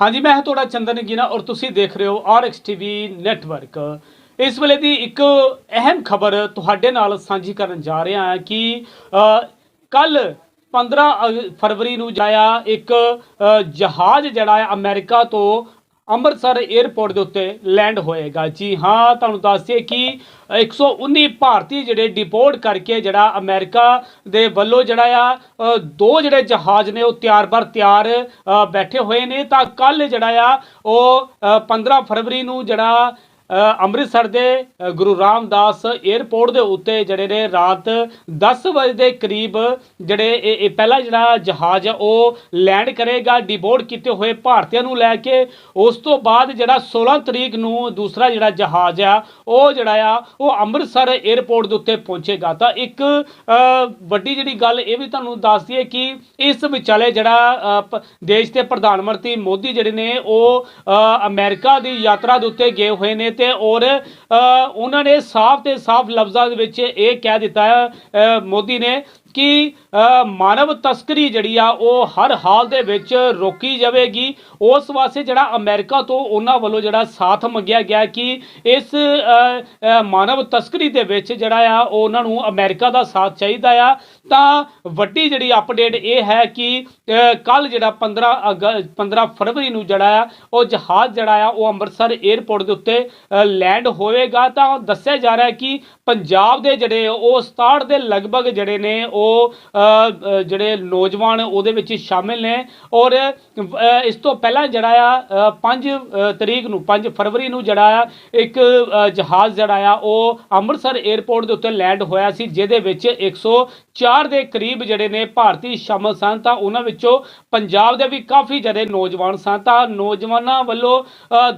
ਹਾਂਜੀ, ਮੈਂ ਹਾਂ ਤੁਹਾਡਾ ਚੰਦਨ ਗੀਨਾ ਔਰ ਤੁਸੀਂ ਦੇਖ ਰਹੇ ਹੋ ਆਰਐਕਸ ਟੀਵੀ ਨੈਟਵਰਕ ਇਸ ਵੇਲੇ ਦੀ ਇੱਕ ਅਹਿਮ ਖਬਰ ਤੁਹਾਡੇ ਨਾਲ ਸਾਂਝੀ ਕਰਨ ਜਾ ਰਿਹਾ ਹਾਂ ਕਿ ਕੱਲ 15 ਅਗ- ਫਰਵਰੀ ਨੂੰ ਜਾਇਆ ਇੱਕ ਜਹਾਜ਼ ਜਿਹੜਾ ਹੈ ਅਮਰੀਕਾ ਤੋਂ ਅੰਮ੍ਰਿਤਸਰ 에ਅਰਪੋਰਟ ਦੇ ਉੱਤੇ ਲੈਂਡ ਹੋਏਗਾ। ਜੀ ਹਾਂ ਤੁਹਾਨੂੰ ਦੱਸ ਦਈਏ ਕਿ 119 ਭਾਰਤੀ ਜਿਹੜੇ ਡਿਪੋਰਟ ਕਰਕੇ ਜਿਹੜਾ ਅਮਰੀਕਾ ਦੇ ਵੱਲੋਂ ਜਿਹੜਾ ਆ ਦੋ ਜਿਹੜੇ ਜਹਾਜ਼ ਨੇ ਉਹ ਤਿਆਰ ਬਰ ਤਿਆਰ ਬੈਠੇ ਹੋਏ ਨੇ। ਤਾਂ ਕੱਲ ਜਿਹੜਾ ਆ ਉਹ ਅ, 15 ਫਰਵਰੀ ਨੂੰ ਜਿਹੜਾ ਅੰਮ੍ਰਿਤਸਰ ਦੇ ਗੁਰੂ ਰਾਮਦਾਸ 에ਅਰਪੋਰਟ ਦੇ ਉੱਤੇ ਜਿਹੜੇ ਨੇ ਰਾਤ 10 ਵਜੇ ਦੇ ਕਰੀਬ ਜਿਹੜੇ ਇਹ ਪਹਿਲਾ ਜਿਹੜਾ ਜਹਾਜ਼ ਆ ਉਹ ਲੈਂਡ ਕਰੇਗਾ ਡਿਬੋਰਡ ਕੀਤੇ ਹੋਏ ਭਾਰਤੀਆਂ ਨੂੰ ਲੈ ਕੇ। ਉਸ ਤੋਂ ਬਾਅਦ ਜਿਹੜਾ 16 ਤਰੀਕ ਨੂੰ ਦੂਸਰਾ ਜਿਹੜਾ ਜਹਾਜ਼ ਆ ਉਹ ਜਿਹੜਾ ਆ ਉਹ ਅੰਮ੍ਰਿਤਸਰ 에ਅਰਪੋਰਟ ਦੇ ਉੱਤੇ ਪਹੁੰਚੇਗਾ। ਤਾਂ ਇੱਕ ਵੱਡੀ ਜਿਹੜੀ ਗੱਲ ਇਹ ਵੀ ਤੁਹਾਨੂੰ ਦੱਸ ਦਈਏ ਕਿ ਇਸ ਵਿਚਾਲੇ ਜਿਹੜਾ ਪ- ਦੇਸ਼ ਦੇ ਪ੍ਰਧਾਨ ਮੰਤਰੀ ਮੋਦੀ ਜਿਹੜੇ ਨੇ ਉਹ ਅ, ਅਮਰੀਕਾ ਦੀ ਯਾਤਰਾ ਦੇ ਉੱਤੇ ਗਏ ਹੋਏ ਨੇ ਤੇ ਔਰ ਉਹਨਾਂ ਨੇ ਸਾਫ਼ ਤੇ ਸਾਫ਼ ਲਫ਼ਜ਼ਾਂ ਦੇ ਵਿੱਚ ਇਹ ਕਹਿ ਦਿੱਤਾ ਮੋਦੀ ਨੇ। ਕਿ ਮਾਨਵ ਤਸਕਰੀ ਜਿਹੜੀ ਆ, ਉਹ ਹਰ ਹਾਲ ਦੇ ਵਿੱਚ ਰੋਕੀ ਜਾਵੇਗੀ। ਉਸ ਵਾਸਤੇ ਜਿਹੜਾ ਅਮਰੀਕਾ ਤੋਂ ਉਹਨਾਂ ਵੱਲੋਂ ਜਿਹੜਾ ਸਾਥ ਮੰਗਿਆ ਗਿਆ ਕਿ ਇਸ ਮਾਨਵ ਤਸਕਰੀ ਦੇ ਵਿੱਚ ਜਿਹੜਾ ਆ, ਉਹ ਉਹਨਾਂ ਨੂੰ ਅਮਰੀਕਾ ਦਾ ਸਾਥ ਚਾਹੀਦਾ ਆ। ਤਾਂ ਵੱਡੀ ਜਿਹੜੀ ਅਪਡੇਟ ਇਹ ਹੈ ਕਿ ਕੱਲ ਜਿਹੜਾ 15 ਅਗ 15 ਫਰਵਰੀ ਨੂੰ ਜਿਹੜਾ ਆ, ਉਹ ਜਹਾਜ਼ ਜਿਹੜਾ ਆ, ਉਹ ਅੰਮ੍ਰਿਤਸਰ 에ਅਰਪੋਰਟ ਦੇ ਉੱਤੇ ਲੈਂਡ ਹੋਵੇਗਾ। ਤਾਂ ਦੱਸਿਆ ਜਾ ਰਿਹਾ ਕਿ ਪੰਜਾਬ ਦੇ ਜਿਹੜੇ ਉਹ 67 ਦੇ ਲਗਭਗ ਜਿਹੜੇ ਨੇ ਉਹ ਜਿਹੜੇ ਨੌਜਵਾਨ ਉਹਦੇ ਵਿੱਚ ਸ਼ਾਮਿਲ ਨੇ ਔਰ ਇਸ ਤੋਂ ਪਹਿਲਾਂ ਜਿਹੜਾ ਆ 5 ਤਰੀਕ ਨੂੰ 5 ਫਰਵਰੀ ਨੂੰ ਜਿਹੜਾ ਆ, ਇੱਕ ਜਹਾਜ਼ ਜਿਹੜਾ ਆ, ਉਹ ਅੰਮ੍ਰਿਤਸਰ 에ਅਰਪੋਰਟ ਦੇ ਉੱਤੇ ਲੈਂਡ ਹੋਇਆ ਸੀ, ਜਿਹਦੇ ਵਿੱਚ 104 ਦੇ ਕਰੀਬ ਜਿਹੜੇ ਨੇ ਭਾਰਤੀ ਸ਼ਾਮਲ ਸਨ, ਤਾਂ ਉਹਨਾਂ ਵਿੱਚੋਂ ਪੰਜਾਬ ਦੇ ਵੀ ਕਾਫੀ ਜਿਹੜੇ ਨੌਜਵਾਨ ਸਨ, ਤਾਂ ਨੌਜਵਾਨਾਂ ਵੱਲੋਂ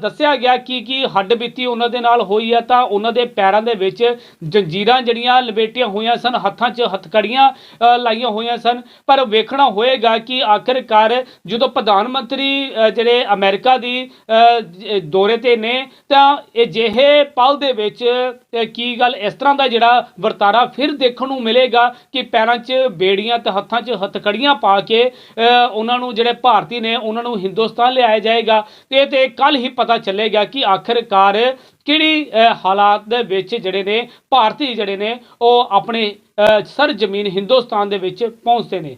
ਦੱਸਿਆ ਗਿਆ ਕਿ, ਕੀ ਹੱਡ ਬੀਤੀ ਉਹਨਾਂ ਦੇ ਨਾਲ ਹੋਈ ਹੈ ਤਾਂ ਉਹਨਾਂ ਦੇ ਪੈਰਾਂ ਦੇ ਵਿੱਚ ਜੰਜੀਰਾਂ ਜਿਹੜੀਆਂ ਲਪੇਟੀਆਂ ਹੋਈਆਂ ਸਨ, ਹੱਥਾਂ 'ਚ ਹੱਥਕੜੀਆਂ ਅ, ਲਾਈਆਂ ਹੋਈਆਂ ਸਨ। ਪਰ ਵੇਖਣਾ ਹੋਏਗਾ ਕਿ ਆਖਿਰਕਾਰ ਜਦੋਂ ਪ੍ਰਧਾਨ ਮੰਤਰੀ ਜਿਹੜੇ ਅਮਰੀਕਾ ਦੀ ਦੌਰੇ ਤੇ ਨੇ ਤਾਂ ਅਜਿਹੇ ਪਲ ਦੇ ਵਿੱਚ ਕੀ ਗੱਲ ਇਸ ਤਰ੍ਹਾਂ ਦਾ ਜਿਹੜਾ ਵਰਤਾਰਾ ਫਿਰ ਦੇਖਣ ਨੂੰ ਮਿਲੇਗਾ ਕਿ ਪੈਰਾਂ 'ਚ ਬੇੜੀਆਂ ਤੇ ਹੱਥਾਂ 'ਚ ਹੱਥਕੜੀਆਂ ਪਾ ਕੇ ਅ, ਉਹਨਾਂ ਨੂੰ ਜਿਹੜੇ ਭਾਰਤੀ ਨੇ ਉਹਨਾਂ ਨੂੰ ਹਿੰਦੁਸਤਾਨ ਲਿਆਇਆ ਜਾਏਗਾ। ਤੇ ਇਹ ਤੇ ਕੱਲ ਹੀ ਪਤਾ ਚੱਲੇਗਾ ਕਿ ਆਖਿਰਕਾਰ ਕਿਹੜੀ ਹਾਲਾਤ ਦੇ ਵਿੱਚ ਜਿਹੜੇ ਨੇ, ਭਾਰਤੀ ਜਿਹੜੇ ਨੇ, ਉਹ ਆਪਣੇ ਸਰ ਜ਼ਮੀਨ ਹਿੰਦੁਸਤਾਨ ਦੇ ਵਿੱਚ ਪਹੁੰਚਦੇ ਨੇ।